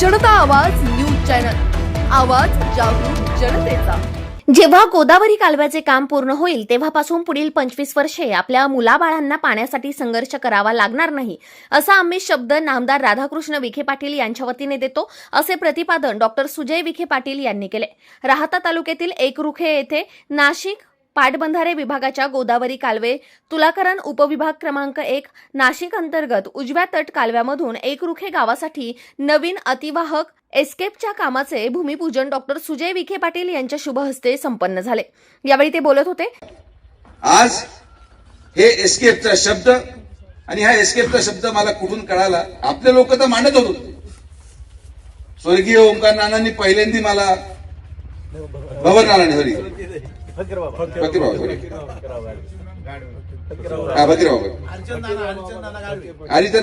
जनता आवाज news channel. आवाज जागरूक जनतेचा. जेव्हा गोदावरी कालव्याचे काम पूर्ण होईल तेव्हापासून पुढील पंचवीस वर्षे आपल्या मुलाबाळांना पाण्यासाठी संघर्ष करावा लागणार नाही असा आम्ही शब्द नामदार राधाकृष्ण विखे पाटील यांच्या वतीने देतो असे प्रतिपादन डॉक्टर सुजय विखे पाटील यांनी केले. राहता तालुक्यातील एकरुखे येथे नाशिक पाटबंधारे विभागाच्या गोदावरी कालवे तुलाकरण उपविभाग क्रमांक एक नाशिक अंतर्गत उजव्या तट कालव्यामधून एकरुखे गावासाठी नवीन अतिवाहक एस्केपच्या कामाचे भूमिपूजन डॉक्टर सुजय विखे पाटील यांच्या शुभ हस्ते संपन्न झाले. यावेळी ते बोलत होते. आज हे एस्केपचा शब्द आणि हा एस्केपचा शब्द मला कुठून कळाला? आपले लोक तर मांडत होते. स्वर्गीय ओंकार नानांनी पहिल्यांदी मला भवन नारायण हरी फकीरबाबा. sorry.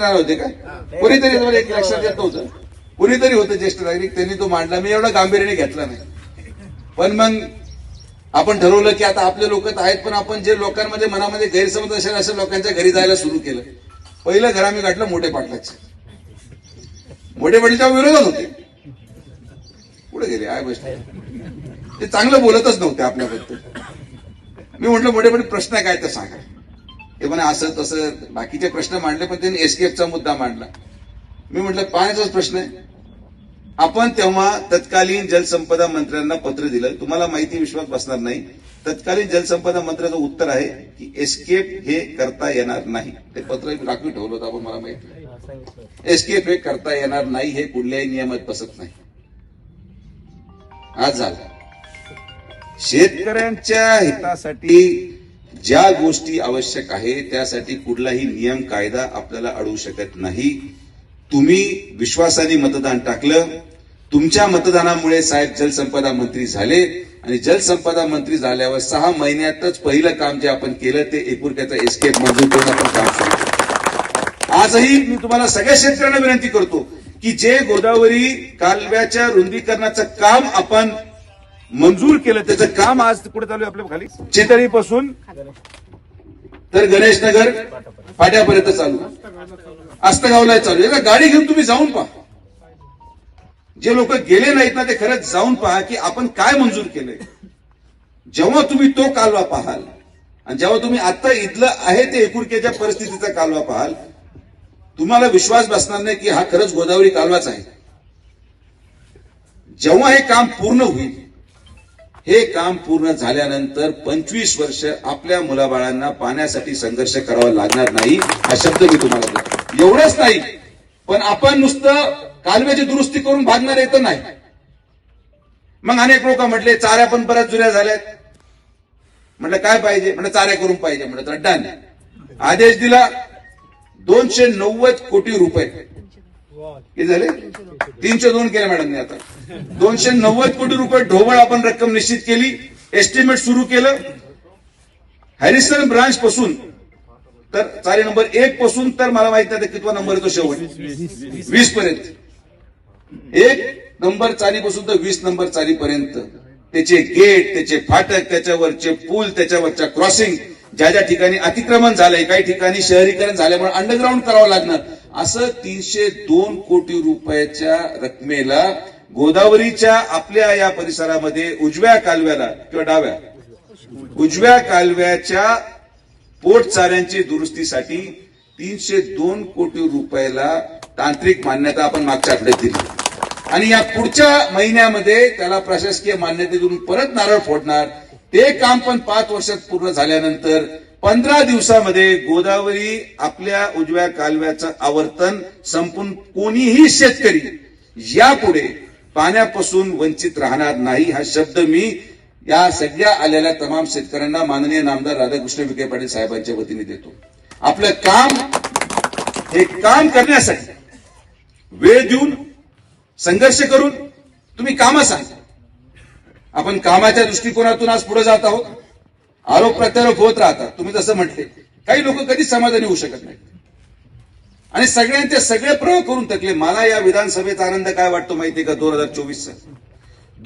हा होते का कोणीतरी मला एक लक्षात येत नव्हतं? कोणीतरी होतं ज्येष्ठ नागरिक त्यांनी तो मांडला. मी एवढा गांभीर्याने घेतला नाही. पण मग आपण ठरवलं की आता आपले लोक तर आहेत पण आपण जे लोकांमध्ये मनामध्ये गैरसमज असेल अशा लोकांच्या घरी जायला सुरू केलं. पहिलं घर आम्ही गाठलं मोठे पाटलाचे. मोठे पाटील तेव्हा विरोधात होते. पुढे गेले? काय गोष्ट ते चांगलं बोलतच नव्हते आपल्याबद्दल. मी म्हटलं मोठे मोठे प्रश्न काय तर सांगा. ते म्हणे असं तसं. बाकीचे प्रश्न मांडले पण त्यांनी एसकेएफचा मुद्दा मांडला. मी म्हटलं पाण्याचाच प्रश्न आहे. आपण तेव्हा तत्कालीन जलसंपदा मंत्र्यांना पत्र दिलं. तुम्हाला माहिती विश्वास बसणार नाही. तत्कालीन जलसंपदा मंत्र्याचं उत्तर आहे की एस्केप हे करता येणार नाही. ते पत्र राखून ठेवलं होतं आपण मला माहिती एस्केप हे करता येणार नाही हे कुठल्याही नियमात बसत नाही. आज झालं. शेतकऱ्यांच्या हितासाठी ज्या गोष्टी आवश्यक आहे त्यासाठी कुठलाही नियम कायदा आपल्याला अडवू शकत नाही. तुम्ही विश्वासाने मतदान टाकलं. तुमच्या मतदानामुळे साहेब जलसंपदा मंत्री झाले आणि जलसंपदा मंत्री झाल्यावर सहा महिन्यातच पहिलं काम जे आपण केलं ते एकुरक्याचा एस्केप मंजूर करून आपण काम सुरू आजही मी तुम्हाला सगळ्या शेतकऱ्यांना विनंती करतो की जे गोदावरी कालव्याच्या रुंदीकरणाचं काम आपण मंजूर केलं त्याचं काम आज कुठे चालू आहे आपल्या खाली. चितळीपासून तर गणेश नगर फाट्यापर्यंत चालू. आस्तगावला चालू. आहे. एकदा गाडी घेऊन तुम्ही जाऊन पहा. जे लोक गेले नाहीत ना ते खरंच जाऊन पहा की आपण काय मंजूर केलंय. जेव्हा तुम्ही तो कालवा पाहाल आणि जेव्हा तुम्ही आता इथलं आहे ते एकुरकेच्या परिस्थितीचा कालवा पाहाल तुम्हाला विश्वास बसणार नाही की हा खरंच गोदावरी कालवाच आहे. जेव्हा हे काम पूर्ण होईल हे काम पूर्ण झाल्यानंतर पंचवीस वर्ष आपल्या मुलाबाळांना पाण्यासाठी संघर्ष करावा लागणार नाही हा शब्द मी तुम्हाला देतो. एवढंच नाही पण आपण नुसतं कालव्याची दुरुस्ती करून भागणार येतं नाही. मग अनेक लोक म्हटले चाऱ्या पण बऱ्याच जुन्या झाल्यात. म्हटलं काय पाहिजे? म्हटलं चाऱ्या करून पाहिजे. म्हटलं तर डन. आदेश दिला दोनशे नव्वद कोटी रुपये. किती झाले? तीनशे दोन केले मॅडमने आता. दोनशे नव्वद कोटी रुपये ढोबळ आपण रक्कम निश्चित केली एस्टिमेट सुरू केलं. हॅरिसन ब्रांच पासून तर चारी नंबर एक पासून तर मला माहीत नाही कितवा नंबर येतो शेवट. वीस पर्यंत. एक नंबर चालीपासून तर वीस नंबर चालीपर्यंत. त्याचे गेट त्याचे फाटक त्याच्यावरचे पूल त्याच्यावरच्या क्रॉसिंग ज्या ज्या ठिकाणी अतिक्रमण झालंय काही ठिकाणी शहरीकरण झाल्यामुळे अंडरग्राऊंड करावं लागणार. असं तीनशे दोन कोटी रुपयाच्या रकमेला गोदावरीच्या आपल्या या परिसरामध्ये उजव्या कालव्याला किंवा डाव्या उजव्या कालव्याच्या पोटचाऱ्यांची दुरुस्तीसाठी तीनशे दोन कोटी रुपयाला तांत्रिक मान्यता आपण मागच्या आठवड्यात दिली. आणि या पुढच्या महिन्यामध्ये त्याला प्रशासकीय मान्यता देऊन परत नारळ फोडणार. ते काम पण पाच वर्षात पूर्ण झाल्यानंतर पंधरा दिवसामध्ये गोदावरी आपल्या उजव्या कालव्याचं आवर्तन संपून कोणीही शेतकरी यापुढे पाण्यापासून वंचित राहणार नाही हा शब्द मी या सगळ्या आलेल्या तमाम शेतकऱ्यांना माननीय नामदार राधाकृष्ण विखे पाटील साहेबांच्या वतीने देतो. आपलं काम हे काम करण्यासाठी वेळ देऊन संघर्ष करून तुम्ही कामं सांगा. आपण कामाच्या दृष्टिकोनातून आज पुढे जात आहोत. आरोप प्रत्यारोप होत राहतात. तुम्ही जसं म्हटले काही लोक कधीच समाधानी होऊ शकत नाहीत. आणि सगळ्यांचे सगळे प्रयोग करून थकले मला या विधानसभेचा आनंद काय वाटतो माहितीये का? दोन हजार चोवीसचा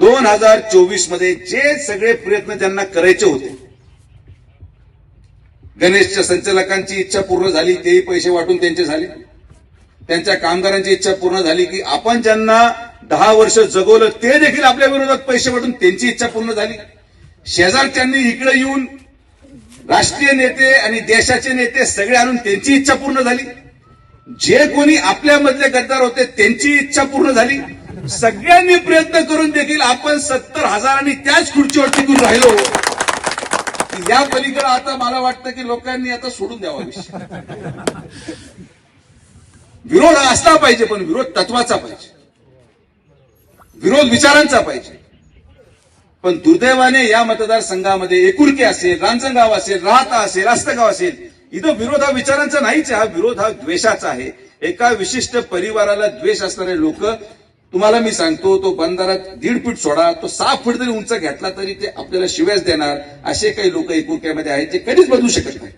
दोन हजार चोवीसमध्ये जे सगळे प्रयत्न त्यांना करायचे होते गणेशच्या संचालकांची इच्छा पूर्ण झाली तेही पैसे वाटून त्यांचे झाले. त्यांच्या कामगारांची इच्छा पूर्ण झाली की आपण ज्यांना दहा वर्ष जगवलं ते देखील आपल्या विरोधात पैसे वाटून त्यांची इच्छा पूर्ण झाली. शेजारच्यांनी इकडे येऊन राष्ट्रीय नेते आणि देशाचे नेते सगळे आणून त्यांची इच्छा पूर्ण झाली. जे कोणी आपल्यामधले गद्दार होते त्यांची इच्छा पूर्ण झाली. सगळ्यांनी प्रयत्न करून देखील आपण सत्तर हजारांनी त्याच खुर्चीवर टिकून राहिलो. या पलीकडे आता मला वाटतं की लोकांनी आता सोडून द्यावा विषय विरोध असला पाहिजे पण विरोध तत्वाचा पाहिजे. विरोध विचारांचा पाहिजे. पण दुर्दैवाने या मतदारसंघामध्ये एकुलके असेल रांजणगाव असेल राहता असेल आस्तगाव असेल इथं विरोध हा विचारांचा नाहीच आहे हा विरोध हा द्वेषाचा आहे. एका विशिष्ट परिवाराला द्वेष असणारे लोक तुम्हाला मी सांगतो तो बंधारात दीड फूट सोडा तो सहा फूट जरी उंच घेतला तरी ते आपल्याला शिव्याच देणार असे काही लोक एकुक्यामध्ये आहेत जे कधीच बदलू शकत नाही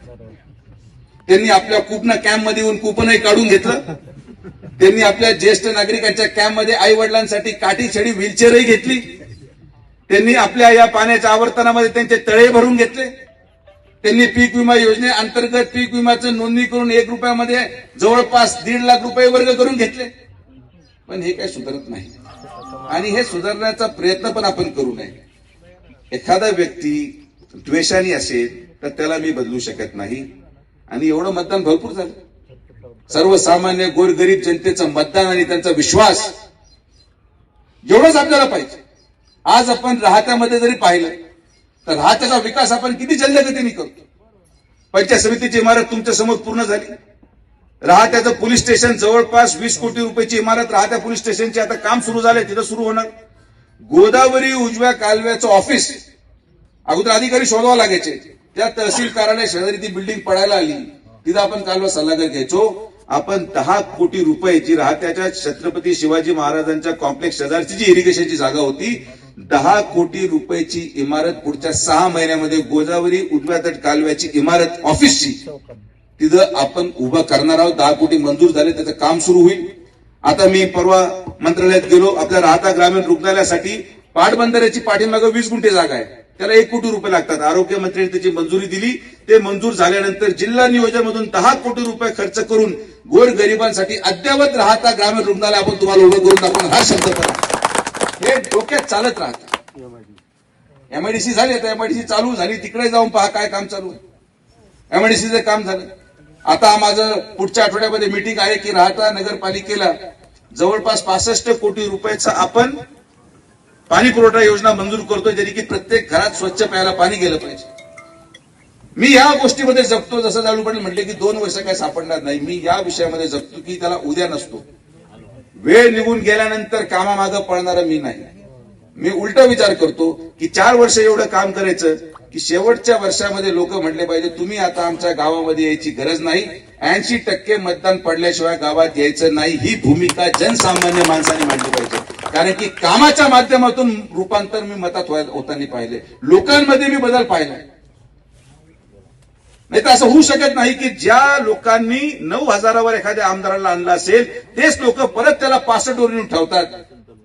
त्यांनी आपल्या कुपना कॅम्पमध्ये येऊन कुपनही काढून घेतलं. त्यांनी आपल्या ज्येष्ठ नागरिकांच्या कॅम्पमध्ये आई वडिलांसाठी काठी छडी व्हीलचेअरही घेतली. त्यांनी आपल्या या पाण्याच्या आवर्तनामध्ये त्यांचे तळे भरून घेतले. त्यांनी पीक विमा योजनेअंतर्गत पीक विम्याचं नोंदणी करून एक रुपयामध्ये जवळपास दीड लाख रुपये वर्ग करून घेतले. पण हे काही सुधारत नाही. आणि हे सुधारण्याचा प्रयत्न पण आपण करू नये. एखादा व्यक्ती द्वेषाने असेल तर त्याला मी बदलू शकत नाही. आणि एवढं मतदान भरपूर झालं. सर्वसामान्य गोरगरीब जनतेचं मतदान आणि त्यांचा विश्वास एवढंच आपल्याला पाहिजे. आज आपण राहत्यामध्ये जरी पाहिलं तर राहत्याचा विकास आपण किती जलदगतीने करतो? पंचायत समितीची इमारत तुमच्यासमोर पूर्ण झाली. राहत्याचं पोलीस स्टेशन जवळपास वीस कोटी रुपयाची इमारत राहत्या पोलीस स्टेशनची आता काम सुरू झालंय तिथं सुरू होणार. गोदावरी उजव्या कालव्याचं ऑफिस अगोदर अधिकारी शोधावा लागायचे. त्या तहसील कार्यालय शेजारी ती बिल्डिंग पडायला आली. तिथं आपण कालवा सल्लागार घ्यायचो. आपण दहा कोटी रुपये जी राहत्याच्या छत्रपती शिवाजी महाराजांच्या कॉम्प्लेक्स शेजारची जी इरिगेशनची जागा होती दहा कोटी रुपयाची इमारत पुढच्या सहा महिन्यामध्ये गोदावरी उजव्या तट कालव्याची इमारत ऑफिसची. तिथं आपण उभं करणार आहोत. दहा कोटी मंजूर झाले त्याचं काम सुरू होईल. आता मी परवा मंत्रालयात गेलो. आपल्या राहता ग्रामीण रुग्णालयासाठी पाटबंधाऱ्याची पाठीमागे वीस गुंठे जागा आहे. त्याला एक कोटी रुपये लागतात. आरोग्य मंत्र्यांनी त्याची मंजुरी दिली. ते मंजूर झाल्यानंतर जिल्हा नियोजनामधून दहा कोटी रुपये खर्च करून गोर गरिबांसाठी अद्यावत राहता ग्रामीण रुग्णालय आपण तुम्हाला उभं करून दाखवून हा शब्द करा. हे डोक्यात चालत राहतं. एमआयडीसी झाली आता एमआयडीसी चालू झाली. तिकडे जाऊन पहा काय काम चालू आहे. एमआयडीसीचं काम झालं. आता माझं पुढच्या आठवड्यामध्ये मीटिंग आहे की राहता नगरपालिकेला जवळपास पासष्ट कोटी रुपयाचा आपण पाणी पुरवठा योजना मंजूर करतोय जरी की प्रत्येक घरात स्वच्छ प्यायला पाणी गेलं पाहिजे. मी या गोष्टीमध्ये जगतो. जसं जालू पाटील म्हटले की दोन वर्ष काय सापडणार नाही. मी या विषयामध्ये जगतो की त्याला उद्या नसतो. वेळ निघून गेल्यानंतर कामामागं पळणारा मी नाही. मी उलटा विचार करतो की चार वर्ष एवढं काम करायचं की शेवटच्या वर्षामध्ये लोक म्हटले पाहिजे तुम्ही आता आमच्या गावामध्ये यायची गरज नाही. ऐंशी टक्के मतदान पडल्याशिवाय गावात यायचं नाही. ही भूमिका जनसामान्य माणसाने मांडली पाहिजे. कारण की कामाच्या माध्यमातून रूपांतर मी मतात होताना पाहिले. लोकांमध्ये मी बदल पाहिलाय नाही तर असं होऊ शकत नाही की ज्या लोकांनी नऊ हजारावर एखाद्या आमदाराला आणला असेल तेच लोक परत त्याला पासष्ट वर येऊन ठेवतात.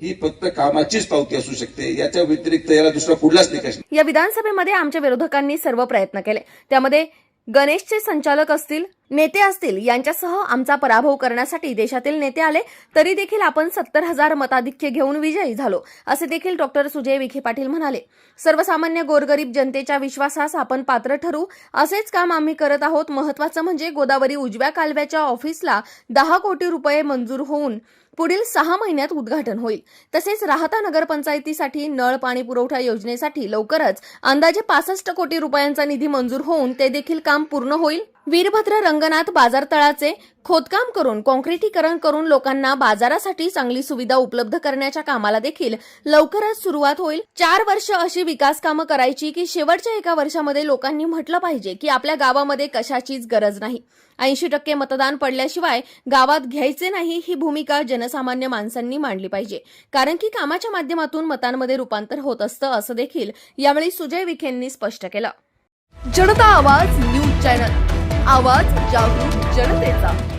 ही फक्त कामाचीच पावती असू शकते. याच्या व्यतिरिक्त याला दुसरा कुठलाच निकष या विधानसभेमध्ये आमच्या विरोधकांनी सर्व प्रयत्न केले. त्यामध्ये गणेशचे संचालक असतील नेते असतील यांच्यासह आमचा पराभव करण्यासाठी देशातील नेते आले तरी देखील आपण सत्तर हजार मताधिक्य घेऊन विजयी झालो असे देखील डॉक्टर सुजय विखे पाटील म्हणाले. सर्वसामान्य गोरगरीब जनतेच्या विश्वासास आपण पात्र ठरू असेच काम आम्ही करत आहोत. महत्वाचं म्हणजे गोदावरी उजव्या कालव्याच्या ऑफिसला दहा कोटी रुपये मंजूर होऊन पुढील सहा महिन्यात उद्घाटन होईल. तसेच राहता नगरपंचायतीसाठी नळ पाणी पुरवठा योजनेसाठी लवकरच अंदाजे पासष्ट कोटी रुपयांचा निधी मंजूर होऊन ते देखील काम पूर्ण होईल. वीरभद्र रंगनाथ बाजारतळाचे खोदकाम करून काँक्रिटीकरण करून लोकांना बाजारासाठी चांगली सुविधा उपलब्ध करण्याच्या कामाला देखील लवकरच सुरुवात होईल. चार वर्ष अशी विकास कामं करायची की शेवटच्या एका वर्षामध्ये लोकांनी म्हटलं पाहिजे की आपल्या गावामध्ये कशाचीच गरज नाही. ऐंशी टक्के मतदान पडल्याशिवाय गावात घ्यायचे नाही ही भूमिका जनसामान्य माणसांनी मांडली पाहिजे. कारण की कामाच्या माध्यमातून मतांमध्ये रूपांतर होत असतं असं देखील यावेळी सुजय विखेंनी स्पष्ट केलं. जनता आवाज न्यूज चॅनल. आवाज जागरूक जनतेचा.